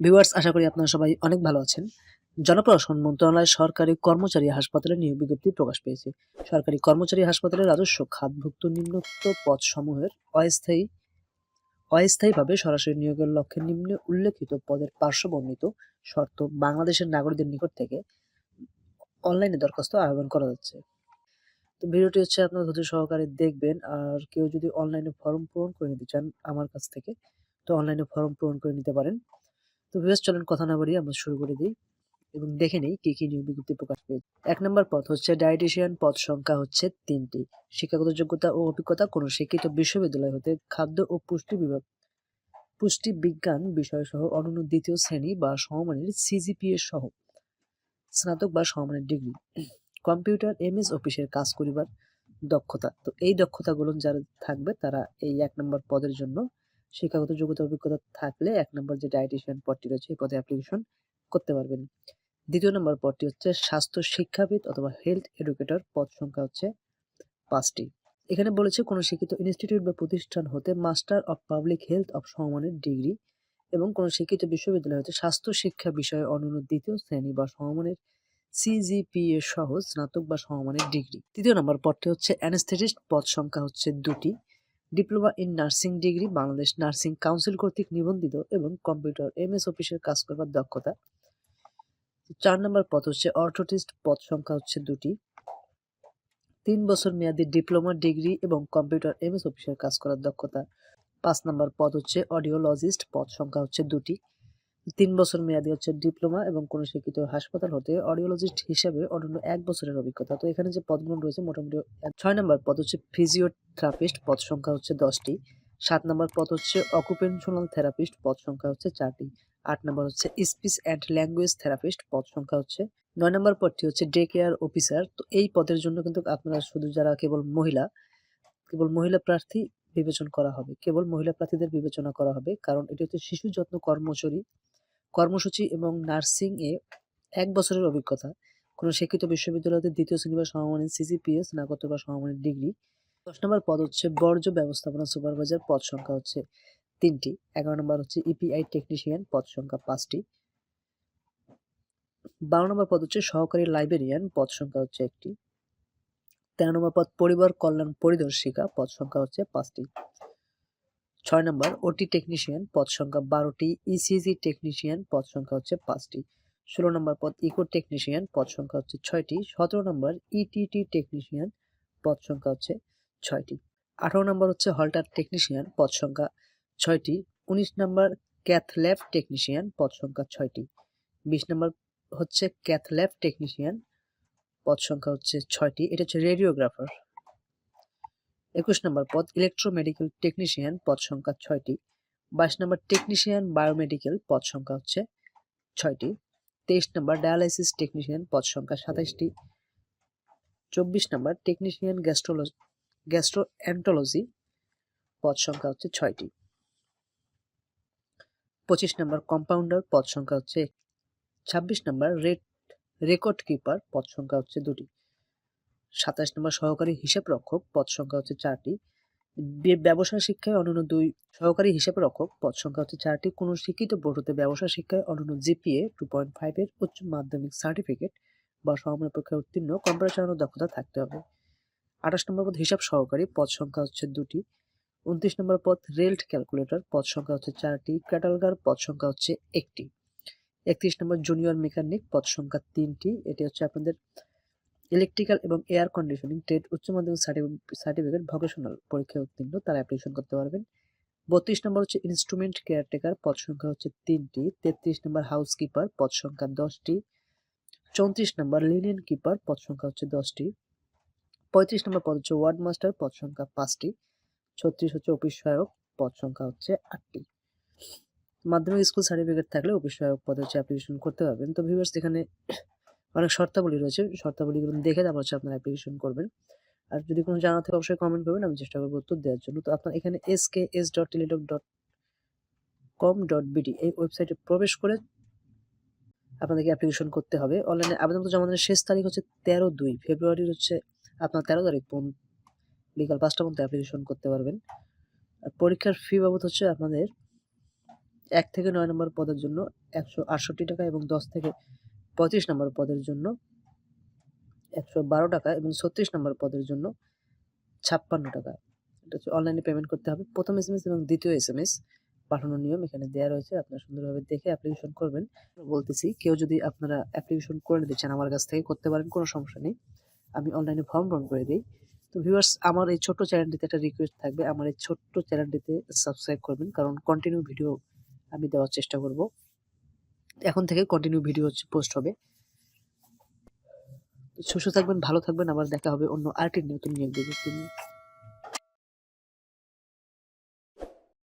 Viewers আশা করি আপনারা সবাই অনেক ভালো আছেন। জনপ্রশাসন, মন্ত্রণালয়, সরকারি কর্মচারী হাসপাতালে নিয়োগ বিজ্ঞপ্তি প্রকাশ পেয়েছে। সরকারি কর্মচারী হাসপাতালের রাজস্ব খাতভুক্ত নিম্নোক্ত পদসমূহের অস্থায়ী, অস্থায়ীভাবে সরাসরি নিয়োগের লক্ষ্যে নিম্নে উল্লেখিত পদের পার্শ্ববর্ণিত শর্ত বাংলাদেশের নাগরিকদের নিকট থেকে অনলাইনে দরখাস্ত আহ্বান করা যাচ্ছে। তো ভিডিওটি হচ্ছে আপনার ধৈর্য সহকারে দেখবেন। আর কেউ যদি অনলাইনে ফর্ম পূরণ করে নিতে চান আমার কাছ থেকে, তো অনলাইনে ফর্ম পূরণ করে নিতে পারেন। তো ভিউয়ার্স চলেন কথা না বাড়িয়ে আমরা শুরু করে দিই এবং দেখে নেই কি কি নিয়োগ বিজ্ঞপ্তি প্রকাশ পেয়েছে। এক নম্বর পদ হচ্ছে ডায়েটিশিয়ান, পদ সংখ্যা হচ্ছে তিনটি। শিক্ষাগত যোগ্যতা ও অভিজ্ঞতা কোনো শিক্ষিত বিশ্ববিদ্যালয় হতে খাদ্য ও পুষ্টি বিভাগ, পুষ্টি বিজ্ঞান বিষয় সহ অনন্য দ্বিতীয় শ্রেণি বা সমমানের সিজিপিএ সহ স্নাতক বা সমমানের ডিগ্রি। কম্পিউটার এমএস অফিসের কাজ করিবার দক্ষতা। তো এই দক্ষতাগুলো যারা থাকবে তারা এই এক নম্বর পদের জন্য শিক্ষাগত যোগ্যতা অভিজ্ঞতা থাকলে এক নম্বর যে ডায়েটিশিয়ান পদটি রয়েছে, এই পদে অ্যাপ্লিকেশন করতে পারবেন। দ্বিতীয় নম্বর পদটি হচ্ছে স্বাস্থ্য শিক্ষাবিদ অথবা হেলথ এডুকেটর পদ সংখ্যা হচ্ছে পাঁচটি। এখানে বলেছে কোনো শিক্ষিত ইনস্টিটিউট বা প্রতিষ্ঠান হতে master of public health of সমমানের ডিগ্রি এবং কোনো শিক্ষিত বিশ্ববিদ্যালয় হতে স্বাস্থ্য শিক্ষা বিষয়ে অনন্য দ্বিতীয় শ্রেণি বা সমমানের সিজিপিএ সহ স্নাতক বা সমমানের ডিগ্রি তৃতীয় নম্বর পদটি হচ্ছে অ্যানেস্থেটিস্ট পদ সংখ্যা হচ্ছে দুটি। Diploma in nursing degree Bangladesh nursing council কর্তৃক নিবন্ধিত এবং কম্পিউটার এম এস অফিসের কাজ করবার দক্ষতা। চার নম্বর পদ হচ্ছে অর্থোটিস্ট, পদ সংখ্যা হচ্ছে দুটি। তিন বছর মেয়াদী ডিপ্লোমা ডিগ্রি এবং কম্পিউটার এম এস অফিসের কাজ করার দক্ষতা। পাঁচ নম্বর পদ হচ্ছে অডিওলজিস্ট, পদ সংখ্যা হচ্ছে দুটি। তিন বছর মেয়াদি হচ্ছে ডিপ্লোমা এবং কোনো শিক্ষিত হাসপাতাল হতে অডিওলজিস্ট হিসেবে অন্যান্য এক বছরের অভিজ্ঞতা। তো এখানে যে পদগুলো রয়েছে, মোটামুটি ছয় নম্বর পদ হচ্ছে ফিজিওথেরাপিস্ট পদ সংখ্যা হচ্ছে দশটি। সাত নম্বর পদ হচ্ছে অকুপেনশনাল থেরাপিস্ট পদ সংখ্যা হচ্ছে চারটি। আট নম্বর হচ্ছে স্পিচ অ্যান্ড ল্যাঙ্গুয়েজ থেরাপিস্ট পদ সংখ্যা হচ্ছে নয় নম্বর পদটি হচ্ছে ডে কেয়ার অফিসার তো এই পদের জন্য কিন্তু আপনারা শুধু যারা কেবল মহিলা কেবল মহিলা প্রার্থী বিবেচন করা হবে। কেবল মহিলা প্রার্থীদের বিবেচনা করা হবে। কারণ এটি হচ্ছে শিশু যত্ন কর্মচারী। কর্মসূচি এবং নার্সিং এ এক বছরের অভিজ্ঞতা। কোনো শিক্ষিত বিশ্ববিদ্যালয়তে দ্বিতীয় শ্রেণি বা সমমানের সিজিপিএস স্নাতক বা সমমানের ডিগ্রি। দশ নম্বর পদ হচ্ছে বর্জ্য ব্যবস্থাপনা সুপারভাইজার পদ সংখ্যা হচ্ছে তিনটি। এগারো নম্বর হচ্ছে ইপিআই টেকনিশিয়ান পদ সংখ্যা পাঁচটি। বারো নম্বর পদ হচ্ছে সহকারী লাইব্রেরিয়ান পদ সংখ্যা হচ্ছে একটি। তেরো নম্বর পদ পরিবার কল্যাণ পরিদর্শিকা পদ সংখ্যা হচ্ছে পাঁচটি। ছয় নম্বর ওটি টেকনিশিয়ান পদ সংখ্যা বারোটি ইসিজি টেকনিশিয়ান পদ সংখ্যা হচ্ছে পাঁচটি। ষোলো নম্বর পদ ইকো টেকনিশিয়ান পদ সংখ্যা হচ্ছে ছয়টি। সতেরো নম্বর ইটিটি টেকনিশিয়ান পদ সংখ্যা হচ্ছে ছয়টি। আঠারো নম্বর হচ্ছে হল্টার টেকনিশিয়ান পদ সংখ্যা ছয়টি। উনিশ নম্বর ক্যাথল্যাব টেকনিশিয়ান পদ সংখ্যা ছয়টি। বিশ নম্বর হচ্ছে ক্যাথল্যাব টেকনিশিয়ান পদ সংখ্যা হচ্ছে ছয়টি। এটা হচ্ছে রেডিওগ্রাফার একুশ নম্বর পদ ইলেকট্রোমেডিক্যাল টেকনিশিয়ান পদ সংখ্যা ছয়টি। বাইশ নম্বর টেকনিশিয়ান বায়োমেডিক্যাল পদ সংখ্যা হচ্ছে ছয়টি। তেইশ নম্বর ডায়ালাইসিস টেকনিশিয়ান পদ সংখ্যা সাতাইশটি। চব্বিশ নম্বর টেকনিশিয়ান গ্যাস্ট্রোলজি গ্যাস্ট্রো অ্যান্টোলজি পদ সংখ্যা হচ্ছে ছয়টি। পঁচিশ নম্বর কম্পাউন্ডার পদ সংখ্যা হচ্ছে ছাব্বিশ নম্বর রেড রেকর্ড কিপার পদ সংখ্যা হচ্ছে দুটি। সাতাশ নম্বর সহকারী হিসাব রক্ষক পদ সংখ্যা হচ্ছে চারটি। ব্যবসা শিক্ষায় অনন্য দুই সহকারী হিসাব রক্ষক পদ সংখ্যা হচ্ছে চারটি। কোনো শিক্ষিত বোর্ড হতে ব্যবসা শিক্ষায় অনন্য জিপিএ টু পয়েন্ট ফাইভের উচ্চ মাধ্যমিক সার্টিফিকেট বা সময় পরীক্ষায় উত্তীর্ণ কম্পিউটার দক্ষতা থাকতে হবে। আঠাশ নম্বর পদ হিসাব সহকারী পদ সংখ্যা হচ্ছে দুটি। উনত্রিশ নম্বর পদ রেল্ট ক্যালকুলেটর পদ সংখ্যা হচ্ছে চারটি। ক্যাটালগার পদ সংখ্যা হচ্ছে একটি। একত্রিশ নম্বর জুনিয়র মেকানিক পদ সংখ্যা তিনটি। এটি হচ্ছে আপনাদের ইলেকট্রিক্যাল এবং এয়ার কন্ডিশনিং ট্রেড উচ্চ মাধ্যমিক সার্টিফিকেট ভোকেশনাল পরীক্ষায় উত্তীর্ণ, তারা অ্যাপ্লিকেশন করতে পারবেন। বত্রিশ নম্বর হচ্ছে ইনস্ট্রুমেন্ট কেয়ারটেকার পদ সংখ্যা হচ্ছে তিনটি। তেত্রিশ নম্বর হাউসকিপার পদ সংখ্যা দশটি। চৌত্রিশ নম্বর লিনিয়ন কিপার পদ সংখ্যা হচ্ছে দশটি। পঁয়ত্রিশ নম্বর পদ হচ্ছে ওয়ার্ড মাস্টার পদ সংখ্যা পাঁচটি। ছত্রিশ হচ্ছে অফিস সহায়ক, পদ সংখ্যা হচ্ছে আটটি। মাধ্যমিক স্কুল সার্টিফিকেট থাকলে অফিস সহায়ক পদে হচ্ছে অ্যাপ্লিকেশন করতে পারবেন। তো ভিউয়ার্স এখানে অনেক শর্তাবলী রয়েছে। শর্তাবলীগুলো দেখে তারপর হচ্ছে আপনারা অ্যাপ্লিকেশন করবেন। আর যদি কোনো জানা থাকে, অবশ্যই কমেন্ট করবেন। আমি চেষ্টা করব উত্তর দেওয়ার জন্য। তো আপনার এখানে S K S dot Teletalk dot com dot BD এই ওয়েবসাইটে প্রবেশ করে আপনাদেরকে অ্যাপ্লিকেশন করতে হবে। অনলাইনে আবেদন জমা শেষ তারিখ হচ্ছে তেরো দুই। ফেব্রুয়ারির হচ্ছে আপনার তেরো তারিখ বিকাল পাঁচটা পর্যন্ত অ্যাপ্লিকেশন করতে পারবেন। আর পরীক্ষার ফি বাবদ হচ্ছে আপনাদের এক থেকে নয় নম্বর পদের জন্য একশো আটষট্টি টাকা এবং দশ থেকে পঁয়ত্রিশ নম্বর পদের জন্য, একশো বারো টাকা এবং ছত্রিশ নম্বর পদের জন্য ছাপ্পান্ন টাকা। এটা হচ্ছে অনলাইনে পেমেন্ট করতে হবে। প্রথম এস এম এস এবং দ্বিতীয় এস এম এস পাঠানোর নিয়ম এখানে দেওয়া রয়েছে। আপনারা সুন্দরভাবে দেখে অ্যাপ্লিকেশন করবেন। বলতেছি, কেউ যদি আপনারা অ্যাপ্লিকেশন করে নিতে চান আমার কাছ থেকে, করতে পারেন, কোনো সমস্যা নেই। আমি অনলাইনে ফর্ম পূরণ করে দিই। তো ভিউয়ার্স আমার এই ছোট্ট চ্যানেলটিতে একটা রিকোয়েস্ট থাকবে। আমার এই ছোট্ট চ্যানেলটিতে সাবস্ক্রাইব করবেন, কারণ কন্টিনিউ ভিডিও আমি দেওয়ার চেষ্টা করব। এখন থেকে কন্টিনিউ ভিডিও পোস্ট হবে। সুস্থ থাকবেন, ভালো থাকবেন, আবার দেখা হবে অন্য আরেকটি নতুন নিয়োগ নিয়ে।